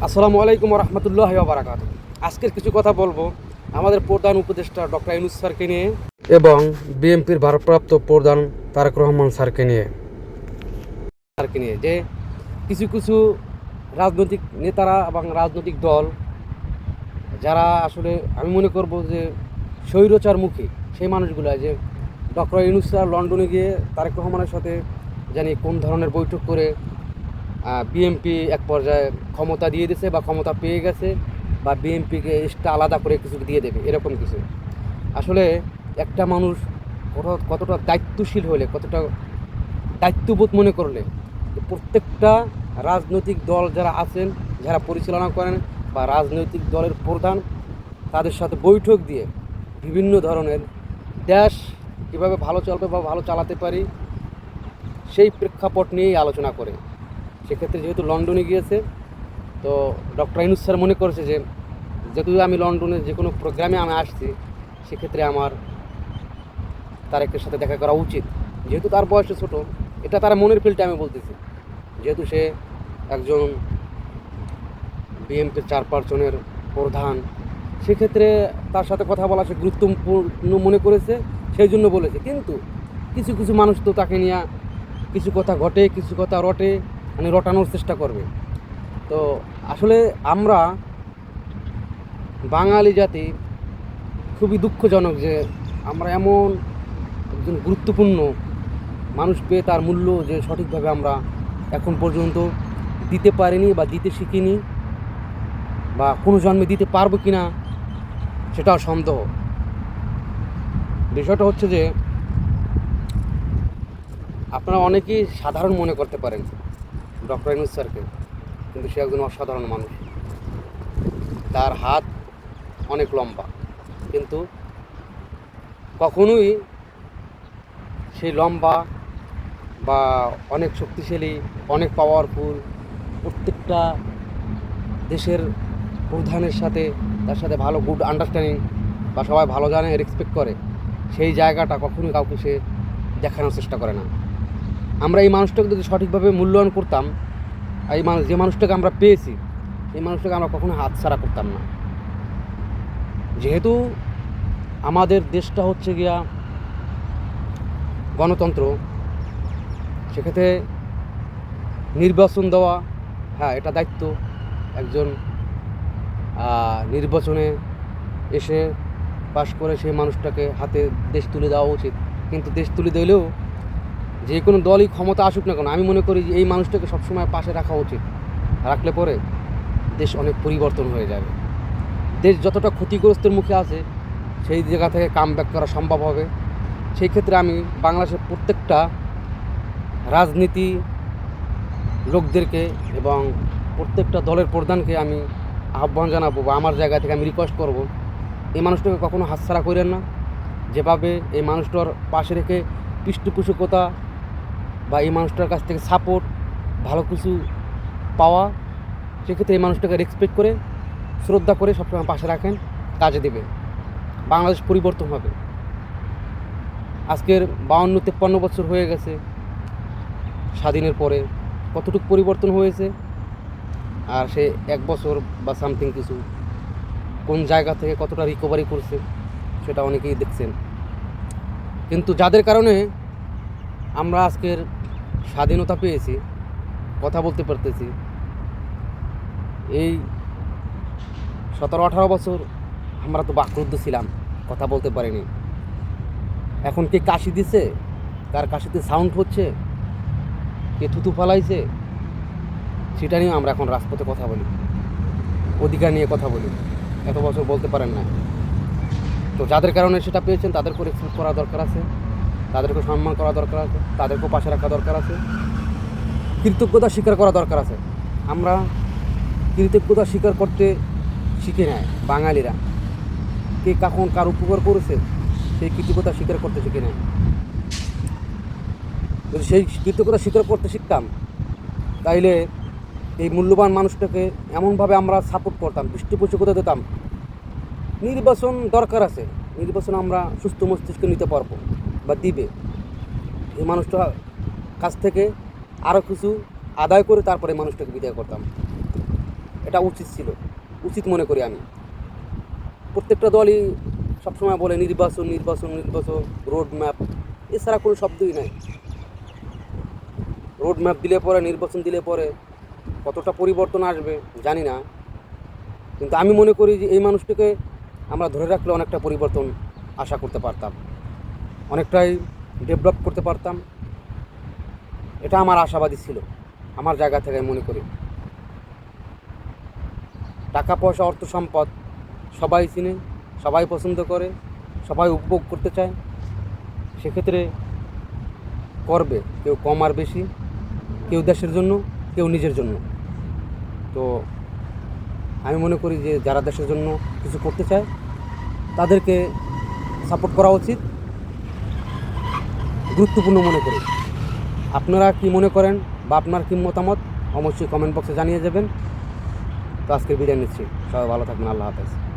আসসালামু আলাইকুম রহমতুল্লাহ বারাকাত আজকের কিছু কথা বলব আমাদের প্রধান উপদেষ্টা ডক্টর ইনুস স্যারকে নিয়ে এবং বিএনপির ভারপ্রাপ্ত প্রধান তারেক রহমান স্যারকে নিয়ে। স্যারকে নিয়ে যে কিছু কিছু রাজনৈতিক নেতারা এবং রাজনৈতিক দল যারা আসলে আমি মনে করব যে স্বৈরচার মুখী সেই মানুষগুলো যে ডক্টর ইনুস স্যার লন্ডনে গিয়ে তারেক রহমানের সাথে জানি কোন ধরনের বৈঠক করে বিএমপি এক পর্যায়ে ক্ষমতা দিয়ে দিছে বা ক্ষমতা পেয়ে গেছে বা বিএমপিকে এক্সট্রা আলাদা করে কিছু দিয়ে দেবে, এরকম কিছু। আসলে একটা মানুষ কতটা দায়িত্বশীল হলে, কতটা দায়িত্ববোধ মনে করলে প্রত্যেকটা রাজনৈতিক দল যারা আছেন, যারা পরিচালনা করেন বা রাজনৈতিক দলের প্রধান, তাদের সাথে বৈঠক দিয়ে বিভিন্ন ধরনের দেশ কীভাবে ভালো চলবে বা ভালো চালাতে পারি, সেই প্রেক্ষাপট নিয়েই আলোচনা করে। সেক্ষেত্রে যেহেতু লন্ডনে গিয়েছে, তো ডক্টর আইনুস স্যার মনে করেছে যে, যেহেতু আমি লন্ডনে যে কোনো প্রোগ্রামে আমি আসছি, সেক্ষেত্রে আমার তারেকের সাথে দেখা করা উচিত। যেহেতু তার বয়সে ছোট, এটা তার মনের ফিলটা আমি বলতেছি। যেহেতু সে একজন বিএমপির চার পাঁচজনের প্রধান, সেক্ষেত্রে তার সাথে কথা বলা সে গুরুত্বপূর্ণ মনে করেছে, সেই জন্য বলেছে। কিন্তু কিছু কিছু মানুষ তো তাকে নিয়ে কিছু কথা ঘটে, কিছু কথা রটে মানে রটানোর চেষ্টা করবে। তো আসলে আমরা বাঙালি জাতি খুবই দুঃখজনক যে আমরা এমন একজন গুরুত্বপূর্ণ মানুষ পেয়ে তার মূল্য যে সঠিকভাবে আমরা এখন পর্যন্ত দিতে পারিনি বা দিতে শিখিনি বা কোনো জন্মে দিতে পারব কি না সেটাও সন্দেহ। বিষয়টা হচ্ছে যে আপনারা অনেকেই সাধারণ মনে করতে পারেন। ডক্টর ইনুস স্যারকে, কিন্তু সে একজন অসাধারণ মানুষ। তার হাত অনেক লম্বা, কিন্তু কখনোই সেই লম্বা বা অনেক শক্তিশালী, অনেক পাওয়ারফুল প্রত্যেকটা দেশের প্রধানের সাথে, তার সাথে ভালো গুড আন্ডারস্ট্যান্ডিং বা সবাই ভালো জানে রেসপেক্ট করে, সেই জায়গাটা কখনোই কাউকে সে দেখানোর চেষ্টা করে না। আমরা এই মানুষটাকে যদি সঠিকভাবে মূল্যায়ন করতাম এই মানুষ যে মানুষটাকে আমরা পেয়েছি, এই মানুষটাকে আমরা কখনো হাতছাড়া করতাম না। যেহেতু আমাদের দেশটা হচ্ছে গিয়া গণতন্ত্র, সেক্ষেত্রে নির্বাচন দেওয়া হ্যাঁ এটা দায়িত্ব। একজন নির্বাচনে এসে পাশ করে সেই মানুষটাকে হাতে দেশ তুলে দেওয়া উচিত। কিন্তু দেশ তুলে দিলেও যে কোনো দলই ক্ষমতা আসুক না কেন, আমি মনে করি যে এই মানুষটাকে সবসময় পাশে রাখা উচিত। রাখলে পরে দেশ অনেক পরিবর্তন হয়ে যাবে। দেশ যতটা ক্ষতিগ্রস্তের মুখে আছে, সেই জায়গা থেকে কাম করা সম্ভব হবে। সেই ক্ষেত্রে আমি বাংলাদেশের প্রত্যেকটা রাজনীতি লোকদেরকে এবং প্রত্যেকটা দলের প্রধানকে আমি আহ্বান জানাব বা আমার জায়গা থেকে আমি রিকোয়েস্ট করব, এই মানুষটাকে কখনো হাতছাড়া করেন না। যেভাবে এই মানুষটার পাশে রেখে পৃষ্ঠপোষকতা বা এই মানুষটার কাছ থেকে সাপোর্ট ভালো কিছু পাওয়া, সেক্ষেত্রে এই মানুষটাকে রেসপেক্ট করে, শ্রদ্ধা করে সবসময় পাশে রাখেন, কাজে দেবে বাংলাদেশ পরিবর্তন হবে। আজকের বাউন্ন, তেপ্পান্ন বছর হয়ে গেছে, স্বাধীনের পরে কতটুকু পরিবর্তন হয়েছে, আর সে এক বছর বা সামথিং কিছু কোন জায়গা থেকে কতটা রিকভারি করছে, সেটা অনেকেই দেখছেন। কিন্তু যাদের কারণে আমরা আজকের স্বাধীনতা পেয়েছি, কথা বলতে পারতেছি। এই সতেরো আঠারো বছর আমরা তো বাকরুদ্ধ ছিলাম, কথা বলতে পারিনি। এখন কে কাশি দিছে? কার কাশিতে সাউন্ড হচ্ছে? কে থুতু ফালাইছে? সেটা নিয়ে আমরা এখন রাজপথে কথা বলি। অধিকার নিয়ে কথা বলি। এত বছর বলতে পারেন না তো যাদের কারণে সেটা পেয়েছেন তাদেরকেও রেসপেক্ট করা দরকার আছে। তাদেরকে সম্মান করা দরকার আছে, তাদেরকেও পাশে রাখা দরকার আছে। কৃতজ্ঞতা স্বীকার করা দরকার আছে। আমরা কৃতজ্ঞতা স্বীকার করতে শিখে নেয় বাঙালিরা। কে কখন কার উপকার করেছে, সেই কৃতজ্ঞতা স্বীকার করতে শিখে নেয় যদি সেই কৃতজ্ঞতা স্বীকার করতে শিখতাম, তাইলে এই মূল্যবান মানুষটাকে এমনভাবে আমরা সাপোর্ট করতাম পৃষ্ঠপোষকতা দিতাম। নির্বাচন দরকার আছে, নির্বাচন আমরা সুস্থ মস্তিষ্ক নিতে পারব। বা দিবে। এই মানুষটা কাছ থেকে আরও কিছু আদায় করে তারপরে মানুষটাকে বিদায় করতাম। এটা উচিত ছিল। উচিত মনে করি আমি। প্রত্যেকটা দলই সবসময় বলে নির্বাচন নির্বাচন নির্বাচন রোড ম্যাপ এছাড়া কোনো শব্দই নাই। রোড ম্যাপ দিলে পরে, নির্বাচন দিলে পরে কতটা পরিবর্তন আসবে জানি না। কিন্তু আমি মনে করি যে এই মানুষটিকে আমরা ধরে রাখলে অনেকটা পরিবর্তন আশা করতে পারতাম। অনেকটাই ডেভেলপ করতে পারতাম। এটা আমার আশাবাদী ছিল, আমার জায়গা থেকে মনে করি। টাকা পয়সা, অর্থ সম্পদ সবাই চিনে, সবাই পছন্দ করে, সবাই উপভোগ করতে চায়। সেক্ষেত্রে করবে, কেউ কম আর বেশি, কেউ দেশের জন্য, কেউ নিজের জন্য। তো আমি মনে করি যে যারা দেশের জন্য কিছু করতে চায়, তাদেরকে সাপোর্ট করা উচিত। গুরুত্বপূর্ণ মনে করি। আপনারা কি মনে করেন বা আপনার কি মতামত, অবশ্যই কমেন্ট বক্সে জানিয়ে যাবেন তো আজকে বিদায় নিচ্ছি। সবাই ভালো থাকবেন। আল্লাহ হাফেজ।